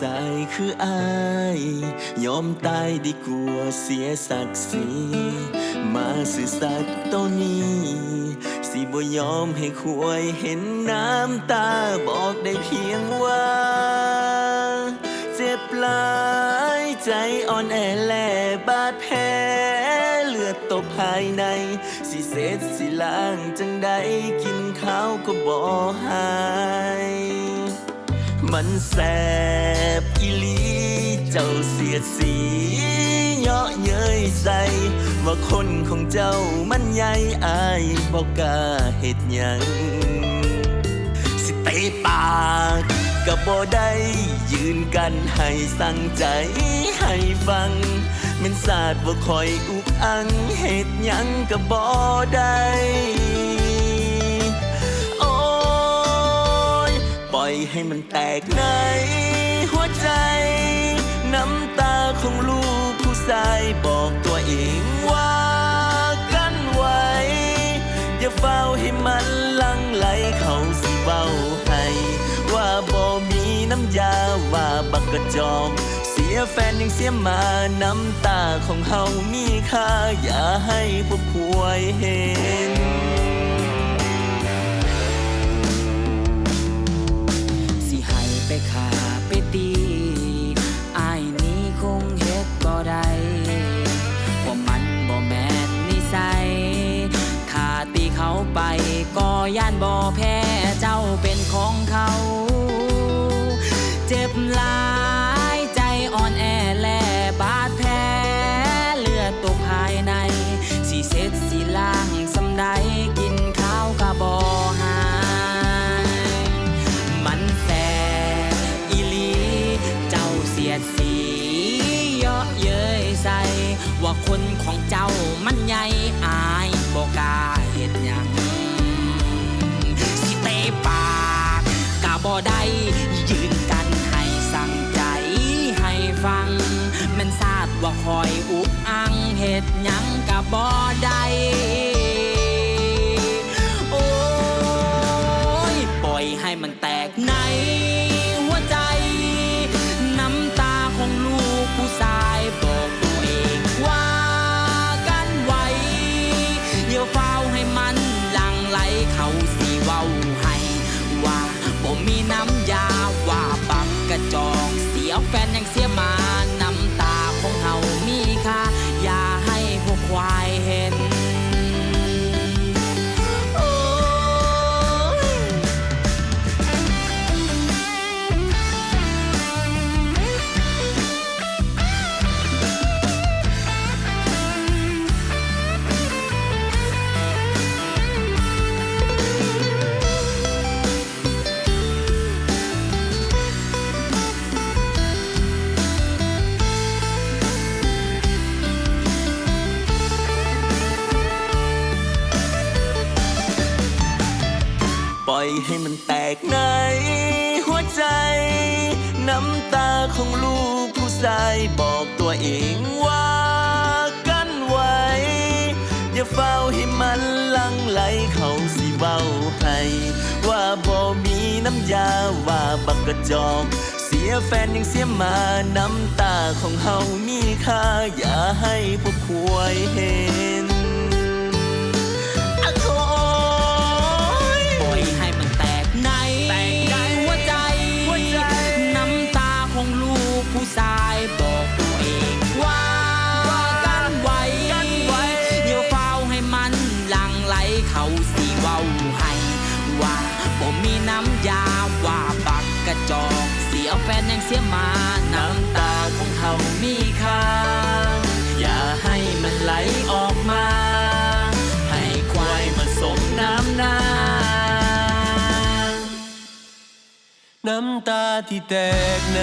สายคืออาย ยอมตายดีกว่าเสียศักดิ์ศรีมาสื่อสัตย์ตัวนี้ สิบ่ยอมให้ควยเห็นน้ำตาบอกได้เพียงว่า เจ็บหลายใจอ่อนแอแลบาดแผลเลือดตกภายใน สิเสร็จสิล้างจังใดกินข้าวก็บ่หาย มันแสบอีลี เจ้าเสียดสีเยาะเย้ยใส่ว่าคนของเจ้ามันใหญ่อายบอกกาเฮ็ดหยังสิเตะปากก็บ่ได้ยืนกันให้สั่งใจให้ฟังมันสาดว่าคอยอุกอังเหตุยังก็บ่ได้ อยให้มันแตกในหัวใจ น้ำตาของลูกผู้ชายบอกตัวเองว่ากันไว้ อย่าเฝ้าให้มันลังไหลเขาสิเว้าให้ ว่าบ่มีน้ำยาว่าบักกระจอกเสียแฟนยังเสียมาน้ำตาของเฮามีค่า อย่าให้พวกควยเห็น ย่านบ่แพ้เจ้าเป็นของเขา เจ็บลา ยืนกันให้สั่งใจให้ฟัง มันทราบว่าคอยอุกอังเหตุยังกะบ่ได้ อกเสียแฟนยังเสียมา ให้มันแตกในหัวใจ น้ำตาของลูกผู้ชายบอกตัวเองว่ากันไว้ อย่าเฝ้าให้มันลังไหลเขาสิเว้าให้ว่าบ่มีน้ำยาว่าบักกระจอกเสียแฟนยังเสียมาน้ำตาของเฮามีค่าอย่าให้พวกควยเห็น ไหลเขาสีเว้าให้ว่าผมมีน้ำยาว่าบักกระจอกเสียแฟนยังเสียมาน้ำตาของเขามีค่าอย่าให้มันไหลออกมา ให้ควายมาสมน้ำหน้า น้ำตาที่แตกใน